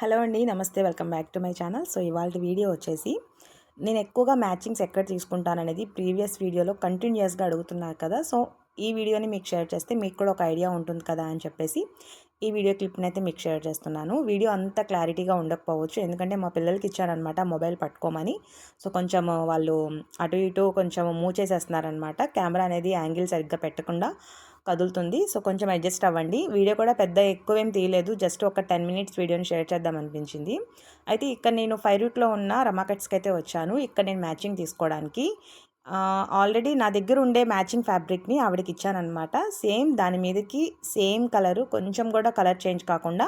Hello అండి నమస్తే welcome back to my channel. So ఇవాళ వీడియో వచ్చేసి నేను ఎక్కువగా మ్యాచింగ్స్ ఎక్కడ తీసుకుంటాననేది ప్రీవియస్ వీడియోలో కంటిన్యూస్గా అడుగుతున్నారు కదా. సో ఈ వీడియోని మీకు షేర్ చేస్తే మీకు కూడా ఒక ఐడియా ఉంటుంది కదా అని చెప్పేసి ఈ వీడియో క్లిప్ని అయితే మీకు షేర్ చేస్తున్నాను. వీడియో అంత క్లారిటీగా ఉండకపోవచ్చు ఎందుకంటే మా పిల్లలకి ఇచ్చారనమాట మొబైల్ పట్టుకోమని. సో కొంచెం వాళ్ళు అటు ఇటు కొంచెం మూవ్ చేసేస్తున్నారనమాట కెమెరా అనేది యాంగిల్ సరిగ్గా పెట్టకుండా కదులుతుంది. సో కొంచెం అడ్జస్ట్ అవ్వండి. వీడియో కూడా పెద్ద ఎక్కువ ఏం తీయలేదు. జస్ట్ ఒక టెన్ మినిట్స్ వీడియోని షేర్ చేద్దాం అనిపించింది. అయితే ఇక్కడ నేను ఫైవ్ రూట్లో ఉన్న రమాకట్స్కి అయితే వచ్చాను. ఇక్కడ నేను మ్యాచింగ్ తీసుకోవడానికి. ఆల్రెడీ నా దగ్గర ఉండే మ్యాచింగ్ ఫ్యాబ్రిక్ని ఆవిడకి ఇచ్చానమాట సేమ్ దాని మీదకి సేమ్ కలరు కొంచెం కూడా కలర్ చేంజ్ కాకుండా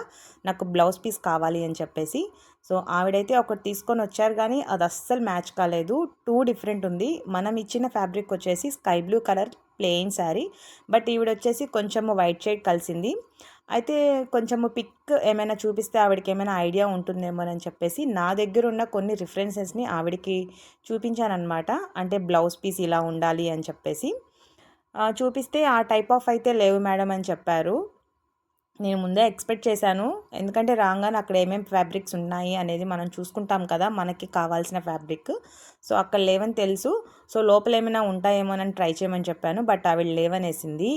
నాకు బ్లౌజ్ పీస్ కావాలి అని చెప్పేసి. సో ఆవిడైతే ఒకటి తీసుకొని వచ్చారు కానీ అది అస్సలు మ్యాచ్ కాలేదు. టూ డిఫరెంట్ ఉంది. మనం ఇచ్చిన ఫ్యాబ్రిక్ వచ్చేసి sky blue colour plain sari. But ఈవిడ వచ్చేసి కొంచెము వైట్ షేడ్ కలిసింది. అయితే కొంచెము పిక్ ఏమైనా చూపిస్తే ఆవిడకి ఏమైనా ఐడియా ఉంటుందేమోనని చెప్పేసి నా దగ్గర ఉన్న కొన్ని రిఫరెన్సెస్ని ఆవిడకి చూపించానమాట అంటే బ్లౌజ్ పీస్ ఇలా ఉండాలి అని చెప్పేసి. చూపిస్తే ఆ టైప్ ఆఫ్ అయితే లేవు మేడం అని చెప్పారు. నేను ముందే ఎక్స్పెక్ట్ చేశాను. ఎందుకంటే రాగానే అక్కడ ఏమేమి ఫ్యాబ్రిక్స్ ఉన్నాయి అనేది మనం చూసుకుంటాం కదా మనకి కావాల్సిన ఫ్యాబ్రిక్. సో అక్కడ లేవని తెలుసు. సో లోపల ఏమైనా ఉంటాయేమోనని ట్రై చేయమని చెప్పాను బట్ ఆవిడ లేవనేసింది.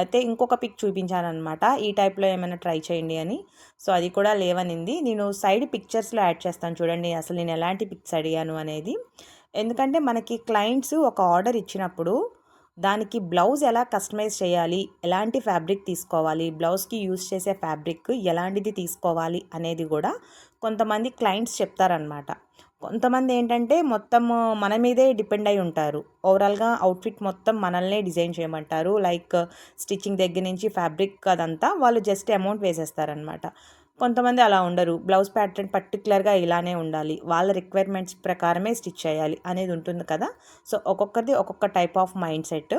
అయితే ఇంకొక పిక్ చూపించాను అనమాట ఈ టైప్లో ఏమైనా ట్రై చేయండి అని. సో అది కూడా లేవనింది. నేను సైడ్ పిక్చర్స్లో యాడ్ చేస్తాను చూడండి అసలు నేను ఎలాంటి పిక్స్ అడిగాను అనేది. ఎందుకంటే మనకి క్లయింట్స్ ఒక ఆర్డర్ ఇచ్చినప్పుడు దానికి బ్లౌజ్ ఎలా కస్టమైజ్ చేయాలి? ఎలాంటి ఫ్యాబ్రిక్ తీసుకోవాలి? బ్లౌజ్కి యూజ్ చేసే ఫ్యాబ్రిక్ ఎలాంటిది తీసుకోవాలి? అనేది కూడా కొంతమంది క్లయింట్స్ చెప్తారనమాట కొంతమంది ఏంటంటే మొత్తం మన మీదే డిపెండ్ అయి ఉంటారు. ఓవరాల్గా అవుట్ఫిట్ మొత్తం మనల్నే డిజైన్ చేయమంటారు. లైక్ స్టిచ్చింగ్ దగ్గర నుంచి ఫ్యాబ్రిక్ అదంతా వాళ్ళు జస్ట్ అమౌంట్ వేసేస్తారనమాట కొంతమంది అలా ఉండరు. బ్లౌజ్ ప్యాటర్న్ పర్టికులర్గా ఇలానే ఉండాలి. వాళ్ళ రిక్వైర్మెంట్స్ ప్రకారమే స్టిచ్ చేయాలి అనేది ఉంటుంది కదా. సో ఒక్కొక్కరిది ఒక్కొక్క టైప్ ఆఫ్ మైండ్ సెట్.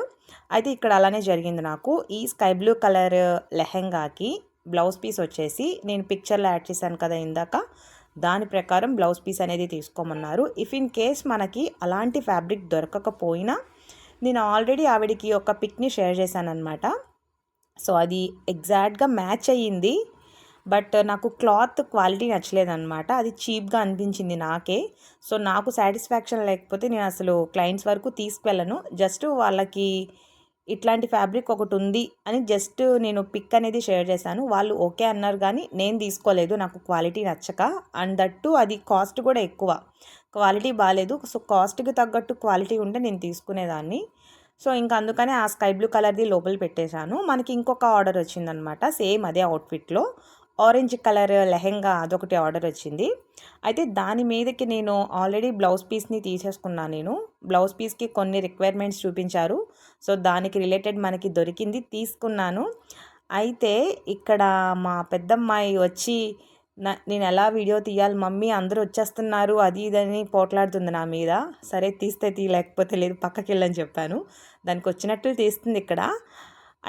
అయితే ఇక్కడ అలానే జరిగింది నాకు. ఈ స్కై బ్లూ కలర్ లెహెంగాకి బ్లౌజ్ పీస్ వచ్చేసి నేను పిక్చర్లో యాడ్ చేశాను కదా ఇందాక. దాని ప్రకారం బ్లౌజ్ పీస్ అనేది తీసుకోమన్నారు. ఇఫ్ ఇన్ కేస్ మనకి అలాంటి ఫ్యాబ్రిక్ దొరకకపోయినా నేను ఆల్రెడీ ఆవిడికి ఒక పిక్ని షేర్ చేశాను అనమాట సో అది ఎగ్జాక్ట్గా మ్యాచ్ అయ్యింది. బట్ నాకు క్లాత్ క్వాలిటీ నచ్చలేదన్నమాట. అది చీప్గా అనిపించింది నాకే. సో నాకు సాటిస్ఫాక్షన్ లేకపోతే నేను అసలు క్లయింట్స్ వరకు తీసుకువెళ్ళను. జస్ట్ వాళ్ళకి ఇట్లాంటి ఫ్యాబ్రిక్ ఒకటి ఉంది అని జస్ట్ నేను పిక్ అనేది షేర్ చేశాను. వాళ్ళు ఓకే అన్నారు కానీ నేను తీసుకోలేదు. నాకు క్వాలిటీ నచ్చక. అండ్ దట్టు అది కాస్ట్ కూడా ఎక్కువ. క్వాలిటీ బాగాలేదు సో కాస్ట్కి తగ్గట్టు క్వాలిటీ ఉంటే నేను తీసుకునేదాన్ని. సో ఇంకా అందుకనే ఆ స్కై బ్లూ కలర్ది లోపల పెట్టేశాను. మనకి ఇంకొక ఆర్డర్ వచ్చిందనమాట సేమ్ అదే అవుట్ఫిట్లో. ఆరెంజ్ కలర్ లెహెంగా అదొకటి ఆర్డర్ వచ్చింది. అయితే దాని మీదకి నేను ఆల్రెడీ బ్లౌజ్ పీస్ని తీసేసుకున్నాను నేను. బ్లౌజ్ పీస్కి కొన్ని రిక్వైర్మెంట్స్ చూపించారు. సో దానికి రిలేటెడ్ మనకి దొరికింది తీసుకున్నాను. అయితే ఇక్కడ మా పెద్దమ్మాయి వచ్చి నా నేను ఎలా వీడియో తీయాలి? మమ్మీ అందరూ వచ్చేస్తున్నారు. అది ఇదని పోట్లాడుతుంది నా మీద. సరే తీస్తే తీ లేకపోతే లేదు పక్కకి వెళ్ళని చెప్పాను. దానికి వచ్చినట్టు తీస్తుంది ఇక్కడ.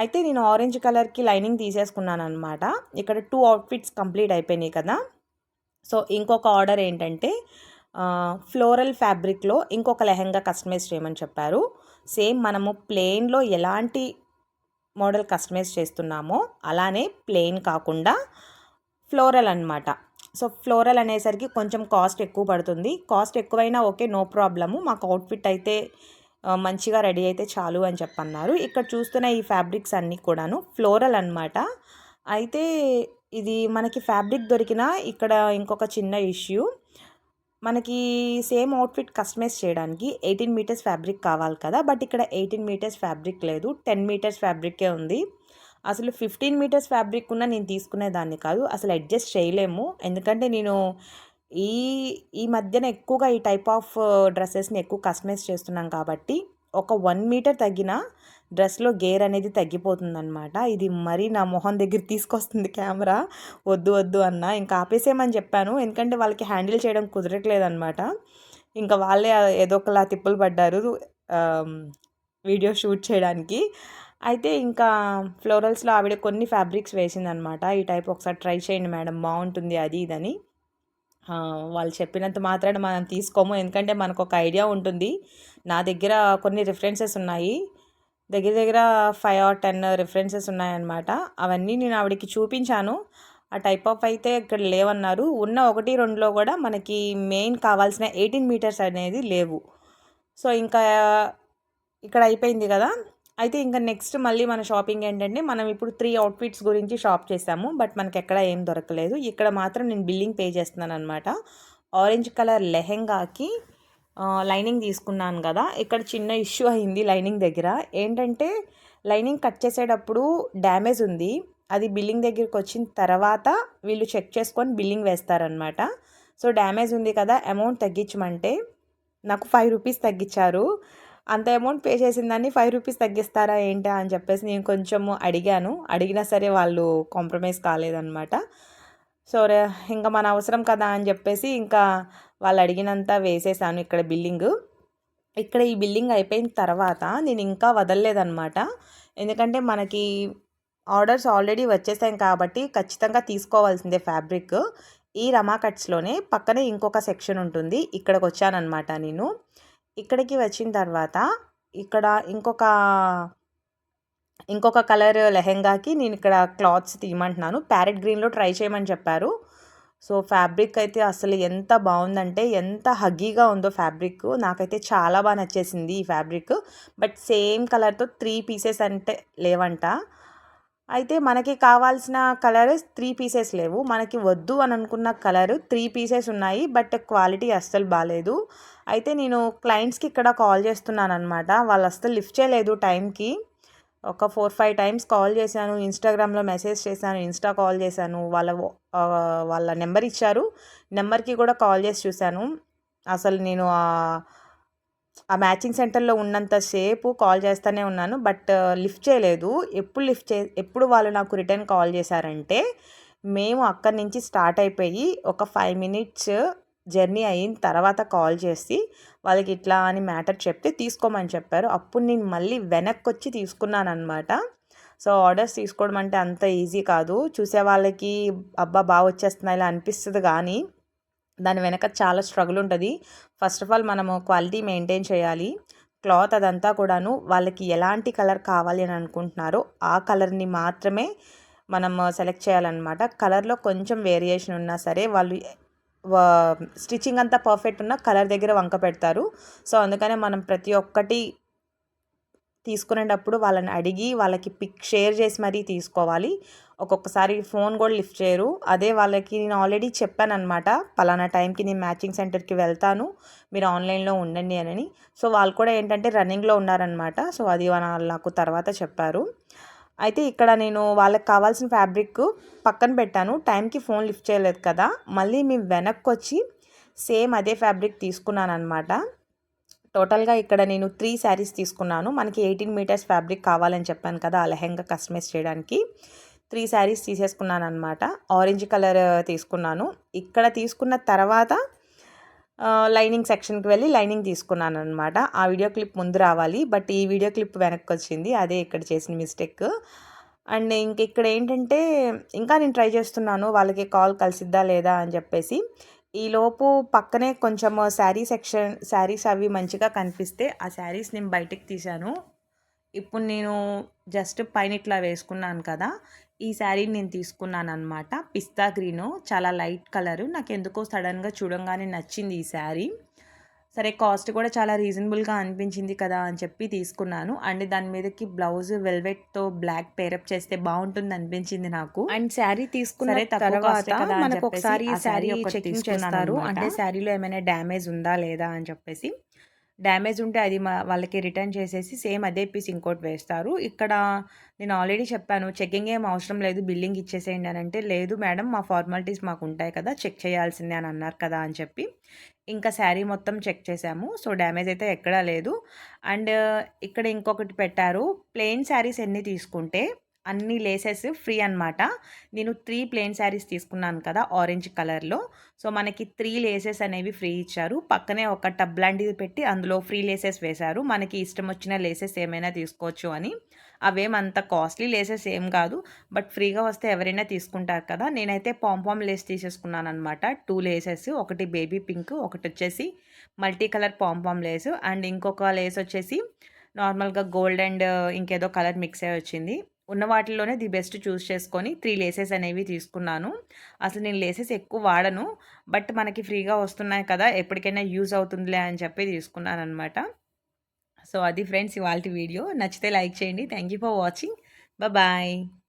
అయితే నేను ఆరెంజ్ కలర్కి లైనింగ్ తీసేసుకున్నాను అనమాట ఇక్కడ టూ అవుట్ఫిట్స్ కంప్లీట్ అయిపోయినాయి కదా. సో ఇంకొక ఆర్డర్ ఏంటంటే ఫ్లోరల్ ఫ్యాబ్రిక్లో ఇంకొక లెహంగా కస్టమైజ్ చేయమని చెప్పారు. సేమ్ మనము ప్లెయిన్లో ఎలాంటి మోడల్ కస్టమైజ్ చేస్తున్నామో అలానే ప్లెయిన్ కాకుండా ఫ్లోరల్ అనమాట సో ఫ్లోరల్ అనేసరికి కొంచెం కాస్ట్ ఎక్కువ పడుతుంది. కాస్ట్ ఎక్కువైనా ఓకే నో ప్రాబ్లము మాకు అవుట్ఫిట్ అయితే మంచిగా రెడీ అయితే చాలు అని చెప్పన్నారు. ఇక్కడ చూస్తున్న ఈ ఫ్యాబ్రిక్స్ అన్నీ కూడాను ఫ్లోరల్ అనమాట అయితే ఇది మనకి ఫ్యాబ్రిక్ దొరికిన ఇక్కడ ఇంకొక చిన్న ఇష్యూ. మనకి సేమ్ అవుట్ఫిట్ కస్టమైజ్ చేయడానికి ఎయిటీన్ మీటర్స్ ఫ్యాబ్రిక్ కావాలి కదా బట్ ఇక్కడ ఎయిటీన్ మీటర్స్ ఫ్యాబ్రిక్ లేదు. టెన్ మీటర్స్ ఫ్యాబ్రికే ఉంది. అసలు ఫిఫ్టీన్ మీటర్స్ ఫ్యాబ్రిక్ ఉన్న నేను తీసుకునేదాన్ని కాదు అసలు అడ్జస్ట్ చేయలేము. ఎందుకంటే నేను ఈ ఈ మధ్యన ఎక్కువగా ఈ టైప్ ఆఫ్ డ్రెస్సెస్ని ఎక్కువ కస్టమైజ్ చేస్తున్నాం కాబట్టి ఒక వన్ మీటర్ తగ్గిన డ్రెస్లో గేర్ అనేది తగ్గిపోతుందనమాట ఇది మరీ నా మొహం దగ్గర తీసుకొస్తుంది కెమెరా వద్దు వద్దు అన్న. ఇంకా ఆపేసేయమని చెప్పాను. ఎందుకంటే వాళ్ళకి హ్యాండిల్ చేయడం కుదరట్లేదనమాట ఇంకా వాళ్ళే ఏదో ఒకలా తిప్పులు పడ్డారు వీడియో షూట్ చేయడానికి. అయితే ఇంకా ఫ్లోరల్స్లో ఆవిడ కొన్ని ఫ్యాబ్రిక్స్ వేసిందనమాట ఈ టైప్ ఒకసారి ట్రై చేయండి మేడం. బాగుంటుంది అది ఇదని. వాళ్ళు చెప్పినంత మాత్రాన మనం తీసుకోము. ఎందుకంటే మనకు ఒక ఐడియా ఉంటుంది. నా దగ్గర కొన్ని రిఫరెన్సెస్ ఉన్నాయి. దగ్గర దగ్గర ఫైవ్ ఆర్ టెన్ రిఫరెన్సెస్ ఉన్నాయన్నమాట. అవన్నీ నేను ఆవిడకి చూపించాను. ఆ టైప్ ఆఫ్ అయితే ఇక్కడ లేవన్నారు. ఉన్న ఒకటి రెండులో కూడా మనకి మెయిన్ కావాల్సిన ఎయిటీన్ మీటర్స్ అనేది లేవు. సో ఇంకా ఇక్కడ అయిపోయింది కదా? అయితే ఇంకా నెక్స్ట్ మళ్ళీ మన షాపింగ్ ఏంటంటే మనం ఇప్పుడు త్రీ అవుట్ఫిట్స్ గురించి షాప్ చేసాము బట్ మనకి ఎక్కడ ఏం దొరకలేదు. ఇక్కడ మాత్రం నేను బిల్లింగ్ పే చేస్తున్నాను అనమాట ఆరెంజ్ కలర్ లెహెంగాకి లైనింగ్ తీసుకున్నాను కదా ఇక్కడ చిన్న ఇష్యూ అయింది లైనింగ్ దగ్గర. ఏంటంటే లైనింగ్ కట్ చేసేటప్పుడు డ్యామేజ్ ఉంది. అది బిల్లింగ్ దగ్గరికి వచ్చిన తర్వాత వీళ్ళు చెక్ చేసుకొని బిల్లింగ్ వేస్తారనమాట సో డ్యామేజ్ ఉంది కదా అమౌంట్ తగ్గించమంటే నాకు ఫైవ్ రూపీస్ తగ్గించారు. అంత అమౌంట్ పే చేసిన దాన్ని ఫైవ్ రూపీస్ తగ్గిస్తారా ఏంటా అని చెప్పేసి నేను కొంచెము అడిగాను. అడిగినా సరే వాళ్ళు కాంప్రమైజ్ కాలేదనమాట సో ఇంకా మన అవసరం కదా అని చెప్పేసి ఇంకా వాళ్ళు అడిగినంత వేసేసాను ఇక్కడ బిల్లింగ్ ఇక్కడ ఈ బిల్లింగ్ అయిపోయిన తర్వాత నేను ఇంకా వదలలేదనమాట ఎందుకంటే మనకి ఆర్డర్స్ ఆల్రెడీ వచ్చేసాయి కాబట్టి ఖచ్చితంగా తీసుకోవాల్సిందే ఫ్యాబ్రిక్ ఈ రమా కట్స్లోనే పక్కనే ఇంకొక సెక్షన్ ఉంటుంది. ఇక్కడికి వచ్చానమాట నేను. ఇక్కడికి వచ్చిన తర్వాత ఇక్కడ ఇంకొక ఇంకొక కలర్ లెహెంగాకి నేను ఇక్కడ క్లాత్స్ తీయమంటున్నాను. ప్యారెట్ గ్రీన్లో ట్రై చేయమని చెప్పారు. సో ఫ్యాబ్రిక్ అయితే అసలు ఎంత బాగుందంటే ఎంత హగ్గీగా ఉందో ఫ్యాబ్రిక్. నాకైతే చాలా బాగా నచ్చేసింది ఈ ఫ్యాబ్రిక్. బట్ సేమ్ కలర్తో త్రీ పీసెస్ అంటే లేవంట. అయితే మనకి కావాల్సిన కలర్ త్రీ పీసెస్ లేవు. మనకి వద్దు అని అనుకున్న కలర్ త్రీ పీసెస్ ఉన్నాయి. బట్ క్వాలిటీ అస్సలు బాగాలేదు అయితే నేను క్లయింట్స్కి ఇక్కడ కాల్ చేస్తున్నాను అనమాట వాళ్ళు అస్సలు లిఫ్ట్ చేయలేదు టైంకి ఒక ఫోర్ ఫైవ్ టైమ్స్ కాల్ చేశాను. ఇన్స్టాగ్రామ్లో మెసేజ్ చేశాను. ఇన్స్టా కాల్ చేశాను. వాళ్ళ వాళ్ళ నెంబర్ ఇచ్చారు. నెంబర్కి కూడా కాల్ చేసి చూశాను. అసలు నేను ఆ మ్యాచింగ్ సెంటర్లో ఉన్నంతసేపు కాల్ చేస్తూనే ఉన్నాను. బట్ లిఫ్ట్ చేయలేదు. ఎప్పుడు లిఫ్ట్ చే ఎప్పుడు వాళ్ళు నాకు రిటర్న్ కాల్ చేశారంటే మేము అక్కడి నుంచి స్టార్ట్ అయిపోయి ఒక ఫైవ్ మినిట్స్ జర్నీ అయిన తర్వాత కాల్ చేసి వాళ్ళకి ఇట్లా అని మ్యాటర్ చెప్తే తీసుకోమని చెప్పారు. అప్పుడు నేను మళ్ళీ వెనక్కి వచ్చి తీసుకున్నాను అనమాట సో ఆర్డర్స్ తీసుకోవడం అంటే అంత ఈజీ కాదు. చూసే వాళ్ళకి అబ్బా! బాగా వచ్చేస్తున్నాయి ఇలా అనిపిస్తుంది కానీ దాని వెనక చాలా స్ట్రగుల్ ఉంటుంది. ఫస్ట్ ఆఫ్ ఆల్ మనము క్వాలిటీ మెయింటైన్ చేయాలి. క్లాత్ అదంతా కూడాను వాళ్ళకి ఎలాంటి కలర్ కావాలి అని అనుకుంటున్నారో ఆ కలర్ని మాత్రమే మనం సెలెక్ట్ చేయాలన్నమాట. కలర్లో కొంచెం వేరియేషన్ ఉన్నా సరే వాళ్ళు స్టిచ్చింగ్ అంతా పర్ఫెక్ట్ ఉన్న కలర్ దగ్గర వంక పెడతారు. సో అందుకనే మనం ప్రతి ఒక్కటి తీసుకునేటప్పుడు వాళ్ళని అడిగి వాళ్ళకి పిక్ షేర్ చేసి మరీ తీసుకోవాలి. ఒక్కొక్కసారి ఫోన్ కూడా లిఫ్ట్ చేయరు. అదే వాళ్ళకి నేను ఆల్రెడీ చెప్పాను అనమాట పలానా టైంకి నేను మ్యాచింగ్ సెంటర్కి వెళ్తాను. మీరు ఆన్లైన్లో ఉండండి అని సో వాళ్ళు కూడా ఏంటంటే రన్నింగ్లో ఉన్నారనమాట సో అది నాకు తర్వాత చెప్పారు. అయితే ఇక్కడ నేను వాళ్ళకి కావాల్సిన ఫ్యాబ్రిక్ పక్కన పెట్టాను. టైంకి ఫోన్ లిఫ్ట్ చేయలేదు కదా. మళ్ళీ మేము వెనక్కి వచ్చి సేమ్ అదే ఫ్యాబ్రిక్ తీసుకున్నాను అనమాట టోటల్గా ఇక్కడ నేను త్రీ శారీస్ తీసుకున్నాను. మనకి ఎయిటీన్ మీటర్స్ ఫ్యాబ్రిక్ కావాలని చెప్పాను కదా ఆ లెహెంగా కస్టమైజ్ చేయడానికి. త్రీ శారీస్ తీసేసుకున్నాను అనమాట ఆరెంజ్ కలర్ తీసుకున్నాను. ఇక్కడ తీసుకున్న తర్వాత లైనింగ్ సెక్షన్కి వెళ్ళి లైనింగ్ తీసుకున్నాను అనమాట ఆ వీడియో క్లిప్ ముందు రావాలి. బట్ ఈ వీడియో క్లిప్ వెనక్కి వచ్చింది. అదే ఇక్కడ చేసిన మిస్టేక్. అండ్ ఇంక ఇక్కడ ఏంటంటే ఇంకా నేను ట్రై చేస్తున్నాను. వాళ్ళకి కాల్ కలిసిద్దా లేదా అని చెప్పేసి. ఈలోపు పక్కనే కొంచెం శారీ సెక్షన్ శారీస్ అవి మంచిగా కనిపిస్తే ఆ శారీస్ నేను బయటకు తీశాను. ఇప్పుడు నేను జస్ట్ పైన ఇట్లా వేసుకున్నాను కదా ఈ శారీ నేను తీసుకున్నాను అనమాట పిస్తా గ్రీను చాలా లైట్ కలరు. నాకు ఎందుకో సడన్గా చూడంగానే నచ్చింది ఈ శారీ. సరే కాస్ట్ కూడా చాలా రీజనబుల్గా అనిపించింది కదా అని చెప్పి తీసుకున్నాను. అండ్ దాని మీదకి బ్లౌజ్ వెల్వెట్తో బ్లాక్ పేరప్ చేస్తే బాగుంటుంది అనిపించింది నాకు. అండ్ శారీ తీసుకున్న తర్వాత మనకు ఒకసారి శారీ చెకింగ్ చేస్తారు. అంటే శారీలో ఏమైనా డ్యామేజ్ ఉందా లేదా అని చెప్పేసి. డ్యామేజ్ ఉంటే అది మా వాళ్ళకి రిటర్న్ చేసేసి సేమ్ అదే పీస్ ఇంకోటి వేస్తారు. ఇక్కడ నేను ఆల్రెడీ చెప్పాను చెకింగ్ ఏం అవసరం లేదు బిల్లింగ్ ఇచ్చేసేయండి అని అంటే లేదు మేడం మా ఫార్మాలిటీస్ మాకు ఉంటాయి కదా చెక్ చేయాల్సిందే అని అన్నారు కదా అని చెప్పి ఇంకా శారీ మొత్తం చెక్ చేసాము. సో డ్యామేజ్ అయితే ఎక్కడా లేదు. అండ్ ఇక్కడ ఇంకొకటి పెట్టారు ప్లెయిన్ శారీస్ ఎన్ని తీసుకుంటే అన్ని లేసెస్ ఫ్రీ అనమాట నేను త్రీ ప్లెయిన్ శారీస్ తీసుకున్నాను కదా ఆరెంజ్ కలర్లో. సో మనకి త్రీ లేసెస్ అనేవి ఫ్రీ ఇచ్చారు. పక్కనే ఒక టబ్ లాంటిది పెట్టి అందులో ఫ్రీ లేసెస్ వేశారు. మనకి ఇష్టం వచ్చిన లేసెస్ ఏమైనా తీసుకోవచ్చు అని. అవేమంత కాస్ట్లీ లేసెస్ ఏం కాదు. బట్ ఫ్రీగా వస్తే ఎవరైనా తీసుకుంటారు కదా. నేనైతే పాంపామ్ లేస్ తీసేసుకున్నాను అనమాట టూ లేసెస్ ఒకటి బేబీ పింక్ ఒకటి వచ్చేసి multi colour pompom lace and ఇంకొక లేస్ వచ్చేసి నార్మల్గా గోల్డ్ అండ్ ఇంకేదో కలర్ మిక్స్ అయ్యి వచ్చింది. ఉన్న వాటిల్లోనే ది బెస్ట్ చూస్ చేసుకొని త్రీ లేసెస్ అనేవి తీసుకున్నాను. అసలు నేను లేసెస్ ఎక్కువ వాడను. బట్ మనకి ఫ్రీగా వస్తున్నాయి కదా ఎప్పటికైనా యూజ్ అవుతుందిలే అని చెప్పి తీసుకున్నాను అనమాట సో అది ఫ్రెండ్స్ ఇవాళ వీడియో. నచ్చితే లైక్ చేయండి. Thank you for watching. Bye